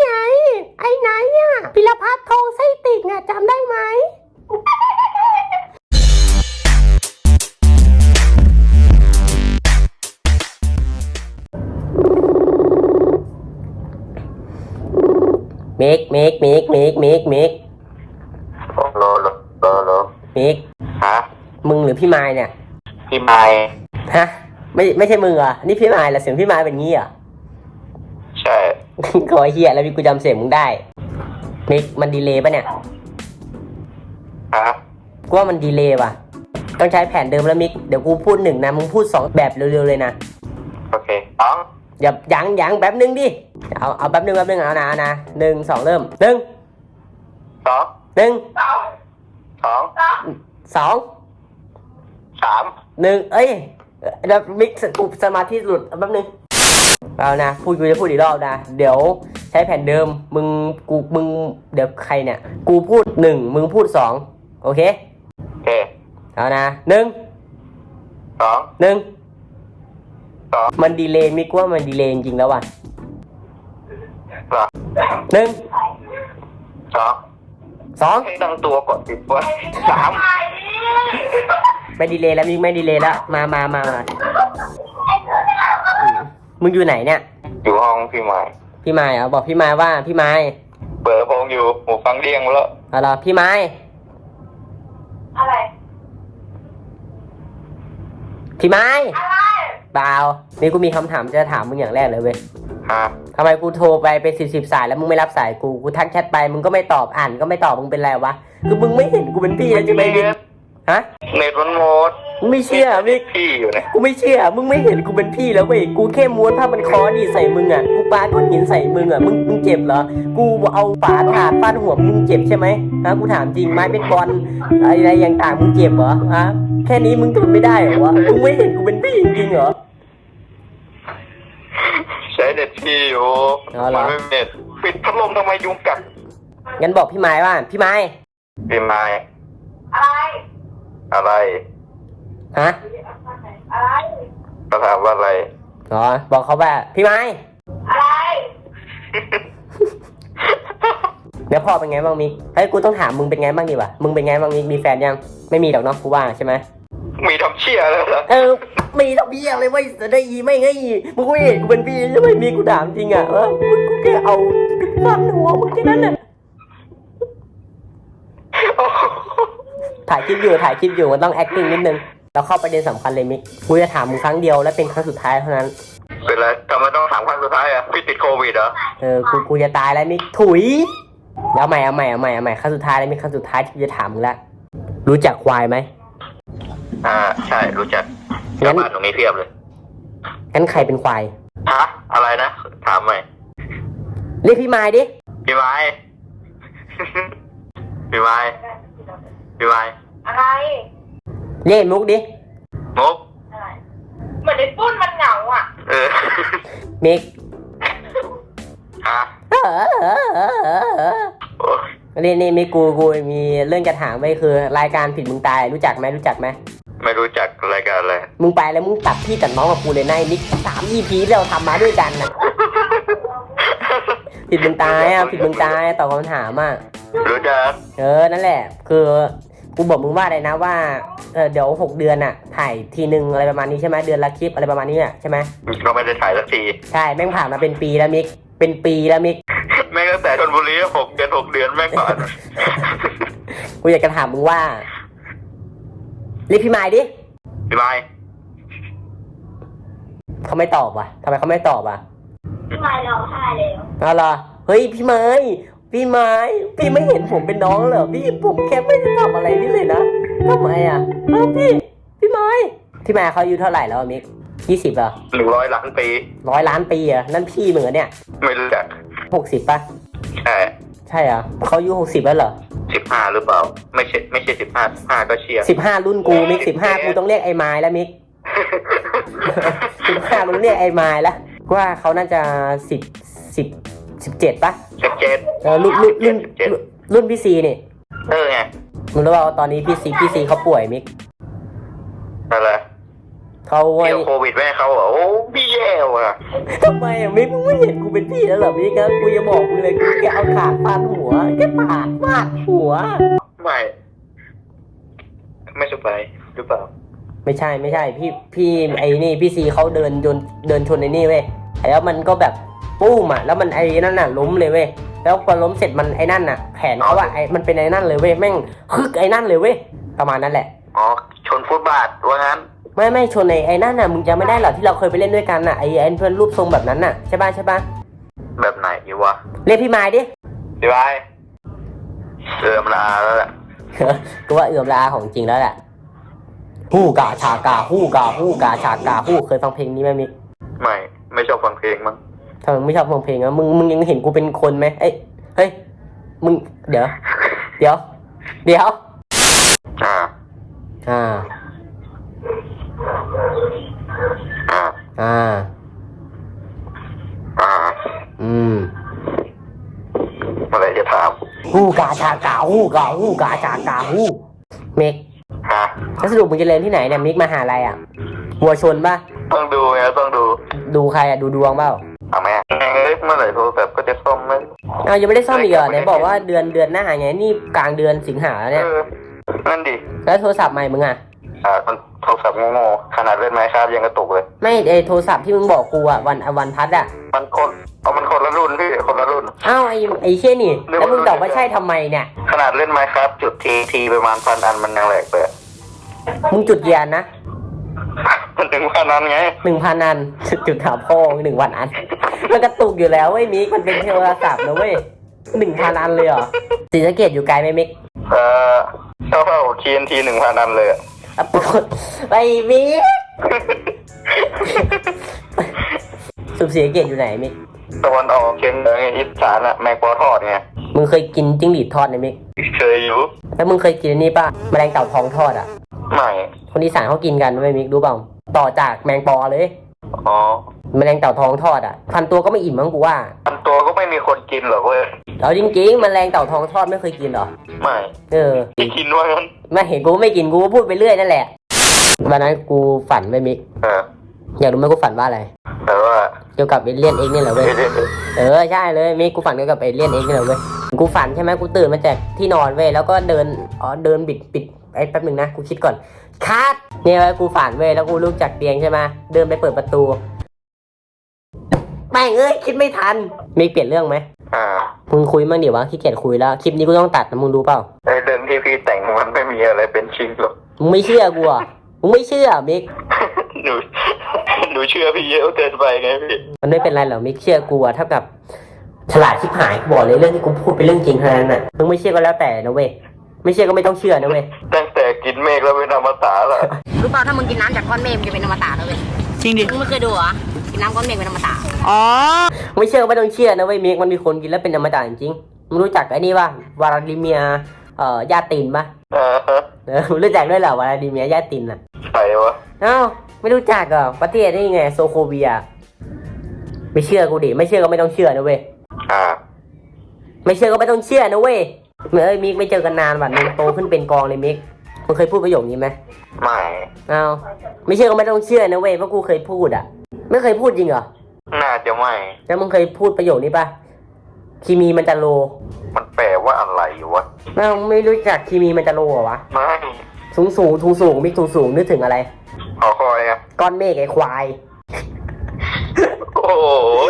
ไง ไอ้ไหนอะพิรพัฒน์ทองไส้ติ่งอะจำได้ไหมเมกเมกเมกเมกเมกเมกโลโลโลโลโลเมกฮะมึงหรือพี่มายเนี่ย พี่ไม้ฮะ ไม่ไม่ใช่มึงเหรอะนี่พี่มายเหรอเสียงพี่มายเป็นงี้เหรอะใช่ ขอเฮียแล้วมีกูจำเสียงมึงได้เมกมันดีเลย์ปะเนี่ยฮะกูว่ามันดีเลย์ว่ะ ต้องใช้แผนเดิมแล้วมิก เดี๋ยวกูพูดหนึ่งนะ มึงพูดสองแบบเร็วๆเลยนะ โอเคสองอย่ายั้งยั้งแป๊บนึงดิ เอาเอาแป๊บนึงแป๊บนึงเอานะเอานะหนึ่งสองเริ่มหนึ่งสองหนึ่งสองสองสามหนึ่งเอ้ยเดี๋ยวมิกกูสมาธิหลุดแป๊บนึง เอานะพูดกูจะพูดอีกรอบนะ เดี๋ยวใช้แผนเดิม มึงกูมึงเดี๋ยวใครเนี่ย กูพูดหนึ่งมึงพูดสองโอเค โอเค เอานะหนึ่งสองหนึ่งสองมันดีเลย์มิกว่ามันดีเลย์จริงๆแล้วว่ะสองหนึ่งสองสองให้ตั้งตัวก่อนสิว่าสามไม่ดีเลยแล้วมิกไม่ดีเลยแล้ว มามามามาอื มมึงอยู่ไหนเนี่ย อยู่ห้องพี่ไม้พี่ไม้เหรอบอกพี่ไม้ว่าพี่ไม้เปิดลำโพงอยู่หูฟังเรียงแล้วเอาล่ะพี่ไม้อะไร พี่ไม้อะไร เปล่านี่กูมีคำถามจะถามมึงอย่างแรกเลยเว้ยฮะทำไมกูโทรไปเป็นสิบสิบสายแล้วมึงไม่รับสายกูกูทักแชทไปมึงก็ไม่ตอบอ่านก็ไม่ตอบมึงเป็นไรวะคือมึงไม่เห็นกูเป็นพี่แล้วใช่ไหมมิกฮะ เน็ตมันหมด มึงไม่เชื่อมิกพี่อยู่เนี่ยกูไม่เชื่อ มึงไม่เห็นกูเป็นพี่แล้วเว้ยกูแค่ม้วนผ้ามันคอดีใส่มึงอะกูปาก้อนหินใส่มึงอะมึงมึงเจ็บเหรอกูเอาฝาถาดฟาดหัวมึงเจ็บใช่ไหมฮะกูถามจริงไม้เป็นบอลอะไรอย่างต่างมึงเจ็บเหรอฮะแค่นี้มึงทนไม่ได้เหรอวะมึงไม่เห็นกูเป็นพี่จริงๆเหรอใช้เน็ตพี่อยู่อ๋อเหรอมันไม่เน็ตปิดพัดลมทำไมยุงกัดงั้นบอกพี่ไม้ว่าพี่ไม้พี่ไม้อะไรอะไร ฮะอะไรก็ถามว่าอะไรอ๋อบอกเขาว่าพี่ไม้อะไรเดี๋ยวพ่อเป็นไงบ้างมิกเฮ้ยกูต้องถามมึงเป็นไงบ้างดีวะมึงเป็นไงบ้างมิกมีแฟนยังไม่มีหรอกเนาะกูว่าใช่ไหมมีทำเชี่ยแล้วเหรอเออมีทำเบี้ยอะไรไว้จะได้อีไม่ไงมึงก็ไม่เห็นกูเป็นพี่ใช่ไหมมีกูถามจริงอะเออมึงกูแค่เอาฟันหัวมึงแค่นั้นน่ะถ่ายคลิปอยู่ถ่ายคลิปอยู่มันต้อง acting นิดนึง แล้วเข้าประเด็นสำคัญเลยมิกกูจะถามมึงครั้งเดียวและเป็นครั้งสุดท้ายเท่านั้น เป็นไรทำไมต้องถามครั้งสุดท้ายอะพี่ติดโควิดเหรอเออกูกูจะตายแล้วมิกถุยแล้วใหม่เอาใหม่เอาใหม่เอาใหม่ครั้งสุดท้ายแล้วมิกครั้งสุดท้ายที่กูจะถามมึงละรู้จักควายไหมอ่าใช่รู้จักงั้ชาวนบ้านตรงนี้เพียบเลยงั้นใครเป็นควายฮะอะไรนะถามใหม่เรียกพี่ไม้ดิพี่ไม้พี่ไม้พี่ไม้อะไร เรียกมุกดิงบอะไรเหมือนไอ้ปุ้นมันเหงาอะ เออมิกฮะเออเออเออเออเออโอ้ยนี่นี่มีกูกูมีเรื่องจะถามไว้คือ รายการผิดมึงตายรู้จักไหมรู้จักไหมไม่รู้จักรายการอะไรมึงไปแล้วมึงตัดพี่ตัดน้องกับกูเลยนายนิกสามยี่พีเราทำมาด้วยกันน่ะผิดมึงตายอะผิดมึงตายตอบคำถามอะรู้จัก เออนั่นแหละ คือ กูบอกมึงว่าอะไรนะว่าเออเดี๋ยวหกเดือนอะถ่ายทีนึงอะไรประมาณนี้ใช่ไหมเดือนละคลิปอะไรประมาณนี้อะใช่ไหมก็ไม่ได้ถ่ายสักทีใช่แม่งผ่านมาเป็นปีแล้วมิกเป็นปีแล้วมิกแม่งตั้งแต่ชนบุรีหกเดือนหกเดือนแม่งผ่านกูอยากจะถามมึงว่าเรียกพี่ไม้ดิพี่ไม้เขาไม่ตอบว่ะทำไมเขาไม่ตอบอะพี่มายร้องไห้แล้วเอาล่ะเฮ้ยพี่ไม้ พี่ไม้ พี่ไม่เห็นผมเป็นน้องเหรอพี่ผมแค่ไม่ได้ทำอะไรนี่เลยนะทำไมอะเออพี่ พี่ไม้พี่ไม้เขาอายุเท่าไหร่แล้วอะมิกยี่สิบเหรอหนึ่งร้อยล้านปีร้อยล้านปีเหรอะนั่นพี่มึงเหรอเนี่ยไม่รู้จักหกสิบป่ะ ใช่ใช่เหรอเขาอายุหกสิบแล้วเหรอสิบห้าหรือเปล่า ไม่ใช่ไม่ใช่สิบห้าห้าก็เชียร์สิบห้ารุ่นกูมิกสิบห้ากูต้องเรียกไอ้ไม้แล้วมิก สิบห้ามึงเรียกไอ้ไม้แล้วว่าเขาน่าจะสิบสิบ สิบเจ็ดป่ะสิบเจ็ดเออรุ่นรุ่นรุ่นสิบเจ็ดรุ่นพี่ซีนี่เออไงมึงรู้เปล่าว่าตอนนี้พี่ซีพี่ซีเขาป่วยมิกอะไรเขาไว้เกี่ยวโควิดแม่เขาเหรอโอ้พี่แย่ว่ะทำไมอะมิกมึงไม่เห็นกูเป็นพี่แล้วเหรอมิกนะกูจะบอกมึงเลยกูแค่เอาขาฟาดหัวแค่ปาดฟาดหัวไม่ไม่สบายหรือเปล่า ไม่ใช่ไม่ใช่ พี่พี่ไอ้นี่พี่ซีเขาเดินจนเดินชนไอ้นี่เว้ยแล้วมันก็แบบ ปุ้มอะแล้วมันไอ้นั่นน่ะล้มเลยเว้ยแล้วพอล้มเสร็จมันไอ้นั่นน่ะแขนเขาอะไอ้มันเป็นไอ้นั่นเลยเว้ยแม่งคึกไอ้นั่นเลยเว้ยประมาณนั้นแหละอ๋อชนฟุตบาทว่างั้นไม่ไม่ชนไอ้ไอ้นั่นน่ะมึงจำไม่ได้เหรอที่เราเคยไปเล่นด้วยกันน่ะไอ้ไอ้เพื่อนรูปทรงแบบนั้นน่ะใช่ป่ะใช่ป่ะแบบไหนวะเรียกพี่ไม้ดิพี่บายเสื่อมลาแล้วแหละก็ว่าเอื่อมลาของจริงแล้วแหละฮู้กาชากาฮู้กาฮู้กาชากาฮู้เคยฟังเพลงนี้ไหมมิกไม่ไม่ชอบฟังเพลงมั้ง ทำไมไม่ชอบฟังเพลงอะมึงมึงยังเห็นกูเป็นคนไหมเอ้ยเฮ้ยมึงเดี๋ยว เดี๋ยว เดี๋ยว อ่า อ่า อ่า อ่า อ่า อืมเมื่อไหรจะถามฮู้กาชากาฮู้กาฮู้กาชากาฮู้มิกฮะแล้วสรุปมึงจะเรียนที่ไหนเนี่ยมิกมาหาอะไรอะวัวชนป่ะ ต้องดูไงต้องดู ดูใครอะ ดูดวงเปล่า อ้าวยังไม่ได้ซ่อมอีกเหรอไหนบอกว่าเดือนเดือนหน้าไงนี่กลางเดือนสิงหาแล้วเนี่ย เออนั่นดิแล้วโทรศัพท์ใหม่มึงอะอ่ามันโทรศัพท์โง่ๆขนาดเล่นไม้ครับยังกระตุกเลย ไม่ไอโทรศัพท์ที่มึงบอกกูอะวันวันพัดอะมันคนเอามันคนละรุ่นพี่คนละรุ่น อ้าวไอไอเชี่ยนี่ แล้วมึงตอบว่าใช่ทำไมเนี่ย ขนาดเล่นไม้ครับ จุดทีทีประมาณพันอันมันยังแหลกเลยอะมึงจุดเกียร์นะ มันถึงว่านั้นไงหนึ่งพันอันจุดถามพ่อหนึ่งวันอัน มันกระตุกอยู่แล้วเว้ยมิกมันเป็นโทรศัพท์นะเว้ยหนึ่งพันอันเลยเหรอสีสะเกตอยู่ไกลไหมมิกเอ่อเท่าเท่าทีนทีหนึ่งพันอันเลยอะอะปกดไปมิกสุบสีสะเกตอยู่ไหนมิกตะวันออกเชียงเหนือไงอีสานอะแมงปอทอดไงมึงเคยกินจิ้งหรีดทอดไหมมิกเคยอยู่แล้วมึงเคยกินอันนี้ป่ะแมลงเต่าทองทอดอะไม่ คนอีสานเขากินกันไม่มิกรู้เปล่าต่อจากแมงปอเลย อ๋อแมลงเต่าทองทอดอะพันตัวก็ไม่อิ่มมั้งกูว่าอันตัวก็ไม่มีคนกินหรอกเว้ยเอาจริงๆแมลงเต่าทองทอดไม่เคยกินเหรอไม่เออไม่กินว่างั้นไม่เห็นกูไม่กินกูก็พูดไปเรื่อยนั่นแหละวันนั้นกูฝันไปมิกเอออยากรู้ไหมกูฝันว่าอะไรแต่ว่าเกี่ยวกับเอเลี่ยนเอ็กนี่แหละเว้ย เอ๊ะเอ๊ะเอ๊ะเออใช่เลยมิกกูฝันเกี่ยวกับเอเลี่ยนเอ็กนี่แหละเว้ย กูฝันใช่ไหมกูตื่นมาจากที่นอนเว้ยแล้วก็เดิน อ๋อเดินบิดปิด ไอ้แป๊บหนึ่งนะกูคิดก่อนคัดเนี่ยเว้ยกูฝันเว้ยแล้วกูลุกจากเตียงใช่ไหมเดินไปเปิดประตูแม่งเอ้ยคิดไม่ทันมิกเปลี่ยนเรื่องไหมอ่ามึงคุยมั่งดิวะขี้เกียจคุยแล้วคลิปนี้กูต้องตัดนะมึงรู้เปล่าไอเรื่องที่พี่แต่งมันไม่มีอะไรเป็นจริงหรอก มึงไม่เชื่อกูอะมึงไม่เชื่อมิกหนูหนูเชื่อพี่เยอะเกินไปไงพี่มันไม่เป็นไรหรอกมิกเชื่อกูอะเท่ากับฉลาดชิบหายกูบอกเลยเรื่องที่กูพูดเป็นเรื่องจริงเท่านั้นน่ะมึงไม่เชื่อก็แล้วแต่นะเว้ย ไม่เชื่อก็ไม่ต้องเชื่อนะเว้ยตั้งแต่กินเมฆแล้วเป็นอมตะละรู้เปล่าถ้ามึงกินน้ำจากก้อนเมฆมึงจะเป็นอมตะเลยเว้ยจริงดิมึงไม่เคยดูเหรอกินน้ำก้อนเมฆเป็นอมตะอ๋อไม่เชื่อก็ไม่ต้องเชื่อนะเว้ยมิกมันมีคนกินแล้วเป็นอมตะจริงๆมึงรู้จักไอ้นี่ป่ะวลาดิเมียร์เอ่อยาตินป่ะเออฮะเออมึงรู้จักด้วยเหรอวลาดิเมียร์ยาตินอะใครวะเอ้าไม่รู้จักเหรอประเทศนี่ไงโซโคเวีย ไม่เชื่อกูดิไม่เชื่อก็ไม่ต้องเชื่อนะเว้ยอ่าไม่เชื่อก็ไม่ต้องเชื่อนะเว้ย เอ้ยมิกไม่เจอกันนานวันนึงโตขึ้นเป็นกองเลยมิกมึงเคยพูดประโยคนี้ไหมไม่เอาไม่เชื่อก็ไม่ต้องเชื่อนะเว้ยเพราะกูเคยพูดอะ ไม่เคยพูดจริงเหรอน่าจะไม่แล้วมึงเคยพูดประโยคนี้ปะคีมีมันจะโล มันแปลว่าอะไรวะเอ้าไม่รู้จักคีมีมันจะโลเหรอวะไม่สูงสูงสูงสูงมิกสูงสูงนึกถึงอะไรขอคอยอะก้อนเมฆไอ้ควายโอ้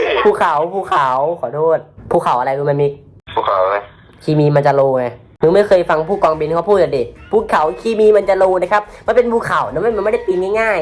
ยภูเขาภูเขาขอโทษภูเขาอะไรรู้ไหมมิกภูเขาเลย คีมีมันจะโลไงมึงไม่เคยฟังผู้กองบินเขาพูดเลยดิภูเขาคีมีมันจะโลนะครับ มันเป็นภูเขานะมันมันไม่ได้ปีนง่าย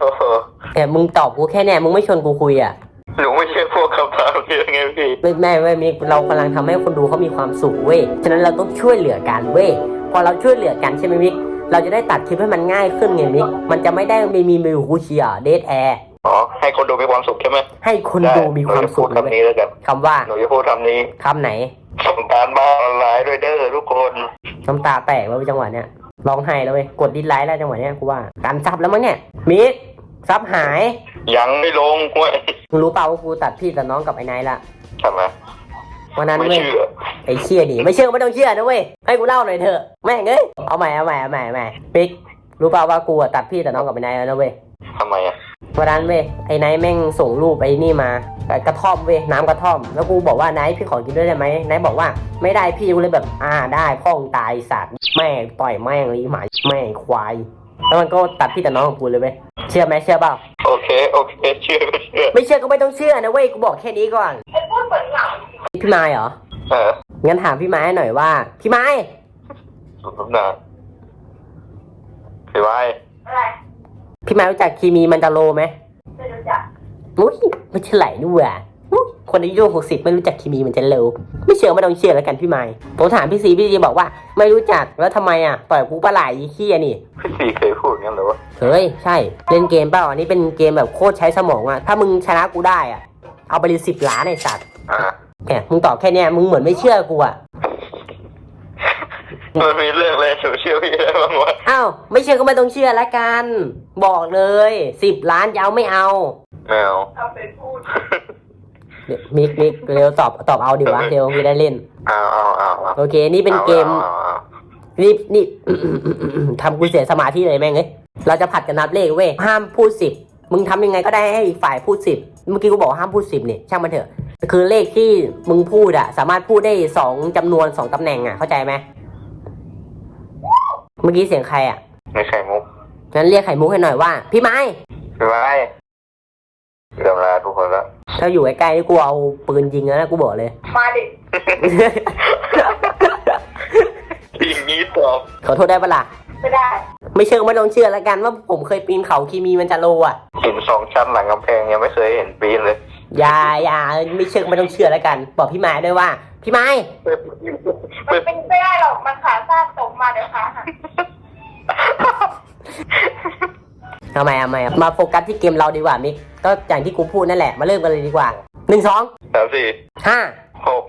โอ้โหๆแต่มึงตอบกูแค่เนี้ยมึงไม่ชวนกูคุยอะหนูไม่ใช่พวกคำถามเยอะไงพี่ไม่แม่เว้ยมิกเรากำลังทำให้คนดูเขามีความสุขเว้ยฉะนั้นเราต้องช่วยเหลือกันเว้ยพอเราช่วยเหลือกันใช่ไหมมิกเราจะได้ตัดคลิปให้มันง่ายขึ้นไงมิกมันจะไม่ได้มีมีมีหูเชียเดทแอร์อ๋อให้คนดูมีความสุขใช่ไหมให้คนดูมีความสุขหนูจะพูดนะเว้ยคำนี้แล้วกันคำว่าหนูจะพูดคำนี้คำไหนส่ง การบ้านออนไลน์ด้วยเด้อทุกคน น้ำตาแตกแล้วเว้ยจังหวะเนี้ยร้องไห้แล้วเว้ยกดดิสไลค์แล้วจังหวะเนี้ยกูว่าการซับแล้วมั้งเนี่ยมิกซับหายยังไม่ลงเว้ยมึงรู้เปล่าว่ากูตัดพี่ตัดน้องกับไอ้นายละทำไมวันนั้นไม่เว้ยเชื่อไอ้เชี่ยดิไม่เชื่อก็ไม่ต้องเชื่อนะเว้ยให้กูเล่าหน่อยเถอะแม่งเอ้ยเอาใหม่เอาใหม่เอาใหม่เอาใหม่ปิ๊กรู้เปล่าว่ากูอะตัดพี่แต่น้องกับไอ้นายแล้วนะเว้ยทำไมอะ วันนั้นเว้ยไอ้ไนท์แม่งส่งรูปไอ้นี่มาไอ้กระท่อมเว้ยน้ำกระท่อม แล้วกูบอกว่าไนท์พี่ขอกินด้วยได้ไหมไนท์บอกว่าไม่ได้พี่กูเลยแบบอ่าได้พ่องตายสัตว์แม่งต่อยแม่งเลยหมาแม่งควายแล้วมันก็ตัดพี่แต่น้องของกูเลยเว้ยเชื่อไหมเชื่อเปล่าโอเคโอเคเชื่อก็เชื่อไม่เชื่อก็ไม่ต้องเชื่อนะเว้ยกูบอกแค่นี้ก่อนไอ้ปุ้นเหมือนเหงาพี่ไม้เหรอเอองั้นถามพี่ไม้หน่อยว่า พี่ไม้สุดหนาพี่ไว้อะไร พี่ไม้รู้จักคีมีมันจาโรไหมไม่รู้จักอุ้ยไม่ใช่ไหลด้วยอะอุ๊ยคนอายุหกสิบไม่รู้จักคีมีมันจะเร็วไม่เชื่อไม่ต้องเชื่อแล้วกันพี่ไม้ผมถามพี่ซีพี่ซีบอกว่า ไม่รู้จักแล้วทำไมอะปล่อยกูปลาไหลขี้อะนี่พี่สี่เคยพูดงั้นเหรอวะเฮ้ยใช่เล่นเกมเปล่าอันนี้เป็นเกมแบบโคตรใช้สมองอะถ้ามึงชนะกูได้อะเอาไปเลยสิบล้านไอ้สัตว์อ่าแหมมึงตอบแค่เนี้ยมึงเหมือนไม่เชื่อกูอะ มันมีเรื่องอะไรเชื่อเชื่อพี่ได้บ้างวะอ้าวไม่เชื่อก็ไม่ต้องเชื่อละกัน บอกเลยสิบล้านจะเอาไม่เอาแมวเอาไปพูดเดี๋ยวมิกมิกเร็วตอบตอบเอาดิวะเร็วมีได้เล่น เอาเอาเอาเอาโอเค นี่เป็นเกมอาอานี่นี่ ทำกูเสียสมาธิเลยแม่งเอ้ยเราจะผัดกันนับเลขเว้ยห้ามพูดสิบมึงทำยังไงก็ได้ให้อีกฝ่ายพูดสิบเมื่อกี้กูบอกว่าห้ามพูดสิบนี่ช่างมันเถอะ คือเลขที่มึงพูดอะสามารถพูดได้สองจำนวนสองตำแหน่งอะเข้าใจไหมเมื่อกี้เสียงใครอะไม่ใช่มุกงั้นเรียกไข่มุกให้หน่อยว่า พี่ไม้พี่ไว้เรื่องราวทุกคนละถ้าอยู่ใกล้ๆนี่กูเอาปืนยิงแล้วนะกูบอกเลย มาดิอย่างนี้ตอบขอโทษได้ปะล่ะไม่ได้ ไม่เชื่อก็ไม่ต้องเชื่อแล้วกันว่าผมเคยปีนเขาคีมีมันจาโรอะหินสองชั้นหลังกำแพงยังไม่เคยเห็นปีนเลยอย่าอย่าไม่เชื่อก็ไม่ต้องเชื่อแล้วกัน บอกพี่ไม้ด้วยว่า พี่ไม้มันเป็นไม่ได้หรอก มันขาสั้นตกมาเดี๋ยวขาหัก ทำไมทำไมมาโฟกัสที่เกมเราดีกว่ามิกก็อย่างที่กูพูดนั่นแหละมาเริ่มกันเลยดีกว่าหนึ่งสองสามสี่ห้าหก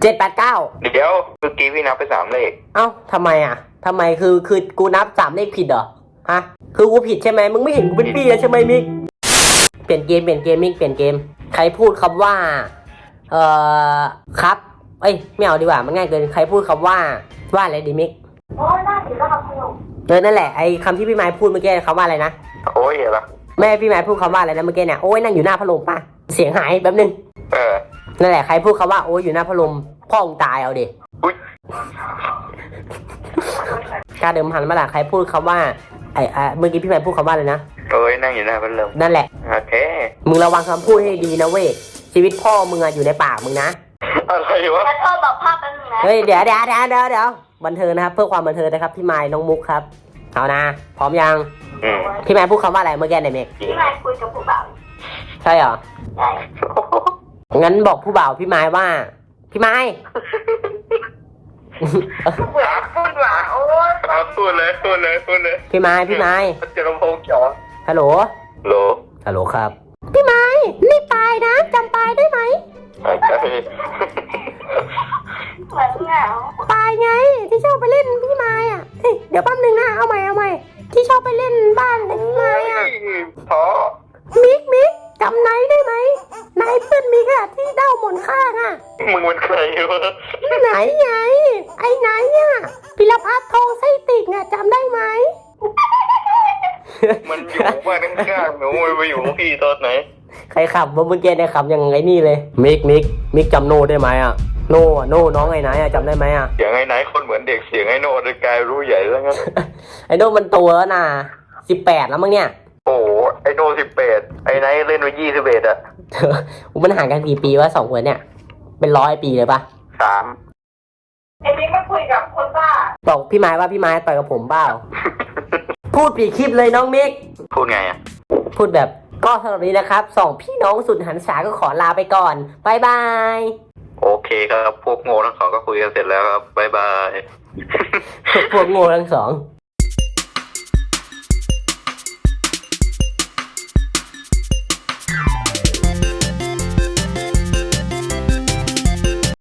เจ็ดแปดเก้าเดี๋ยวเมื่อกี้พี่นับไปสามเลข เอ้าทำไมอะทำไมคือคือกูนับสามเลขผิดเหรอฮะคือกูผิดใช่ไหมมึงไม่เห็นกูเป็นพี่แล้วใช่ไหมมิกเปลี่ยนเกมเปลี่ยนเกมมิกเปลี่ยนเกม ใครพูดคำว่า เอ่อครับ เอ้ยไม่เอาดีกว่ามันง่ายเกินใครพูดคำว่าว่าอะไรดีมิก เออนั่นแหละไอ้คำที่พี่ไม้พูดเมื่อกี้คำว่าอะไรนะโอ้ยเหรอแม่พี่ไม้พูดคำว่าอะไรนะเมื่อกี้เนี่ยโอ้ยนั่งอยู่หน้าพัดลมป่ะเสียงหายแป๊บนึงเออนั่นแหละใครพูดคำว่าโอ้ยอยู่หน้าพัดลมพ่อมึงตายเอาดิอุ้ยกล้าเดิมพันมาล่ะใครพูดคำว่าไอ้อะเมื่อกี้พี่ไม้พูดคำว่าอะไรนะโอ้ยนั่งอยู่หน้าพัดลมนั่นแหละโอเคมึงระวังคำพูดให้ดีนะเว้ยชีวิตพ่อมึงอะอยู่ในปากมึงนะอะไรวะแล้วเธอบอกภาพแป๊บนึงนะเฮ้ยเดี๋ยวเดี๋ยวเดี๋ยวเดี๋ยวเดี๋ยว บันเทิงนะครับ เพื่อความบันเทิงนะครับ พี่ไม้น้องมุกครับเอานะ พร้อมยัง อืมพี่ไม้พูดคำว่าอะไรเมื่อกี้เนี่ยเมกพี่นายคุยกับผู้บ่าวใช่เหรอใช่งั้นบอกผู้บ่าวพี่ไม้ว่า พี่ไม้เบื่อพูดหว่าโอ้ยเอาพูดเลยพูดเลยพูดเลยพี่ไม้พี่ไม้เจอลำโพงจ่อฮัลโหลโหลฮัลโหลครับ พี่ไม้นี่ปายนะจำปายได้ไหมโอ เคเหมือนเหงาปายไงที่ชอบไปเล่นพี่ไม้อะเฮ้ยเดี๋ยวแป๊บนึงนะเอาใหม่เอาใหม่ที่ชอบไปเล่นบ้านพี่ไม้อะท้อมิกมิกจำไนท์ได้ไหมไนท์เพื่อนมิกอะที่เด้าหมอนข้างอะมึงเป็นใครวะไหนไงไอ้ไหนอะพิรพัฒน์ทองไส้ติ่งอะจำได้ไหมมันอยู่บ้านข้างๆหนูไปอยู่กับพี่ตอนไหนใครขับว่าเมื่อกี้เนี่ยขับยังไงนี่เลย มิกมิกมิกจำโนได้ไหมอะ โนอะโนน้องไอ้ไหนอะจำได้ไหมอะเสียงไอ้ไหนคนเหมือนเด็กเสียงไอ้โน่จะกลายรู้ใหญ่แล้วงั้น ไอ้โนมันโตแล้วนะสิบแปดแล้วมั้งเนี่ยโอ้โหไอ้โน่สิบแปดไอ้ไหนเล่นไปยี่สิบเอ็ดอะมันห่างกันกี่ปีวะสองคนเนี่ย เป็นร้อยปีเลยปะสามไอ้บิ๊กไม่คุยกับคนบ้าบอกพี่ไม้ว่าพี่ไม้ต่อยกับผมเปล่า พูดปีคลิปเลยน้องมิก พูดไงอะพูดแบบก็สำหรับนี้นะครับสองพี่น้องสุดหันษาก็ขอลาไปก่อนบายบาย โอเคครับ พวกโง่ทั้งสองก็คุยกันเสร็จแล้วครับ บ๊ายบาย พวกโง่ทั้งสอง